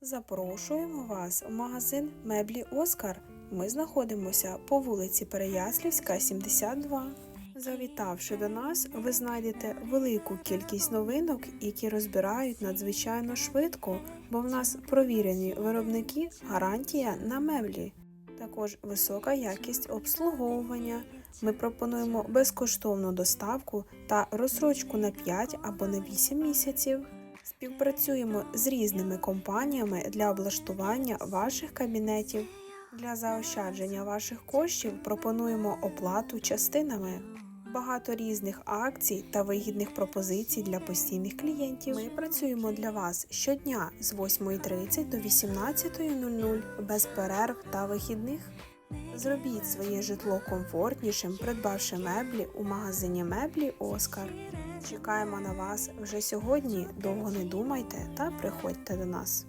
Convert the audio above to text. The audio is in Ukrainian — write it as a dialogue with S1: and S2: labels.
S1: Запрошуємо вас в магазин Меблі Оскар. Ми знаходимося по вулиці Переяслівська, 72. Завітавши до нас, ви знайдете велику кількість новинок, які розбирають надзвичайно швидко, бо в нас провірені виробники, гарантія на меблі. Також висока якість обслуговування. Ми пропонуємо безкоштовну доставку та розсрочку на 5 або на 8 місяців. Співпрацюємо з різними компаніями для облаштування ваших кабінетів. Для заощадження ваших коштів пропонуємо оплату частинами. Багато різних акцій та вигідних пропозицій для постійних клієнтів. Ми працюємо для вас щодня з 8.30 до 18.00 без перерв та вихідних. Зробіть своє житло комфортнішим, придбавши меблі у магазині меблі Оскар. Чекаємо на вас вже сьогодні. Довго не думайте та приходьте до нас.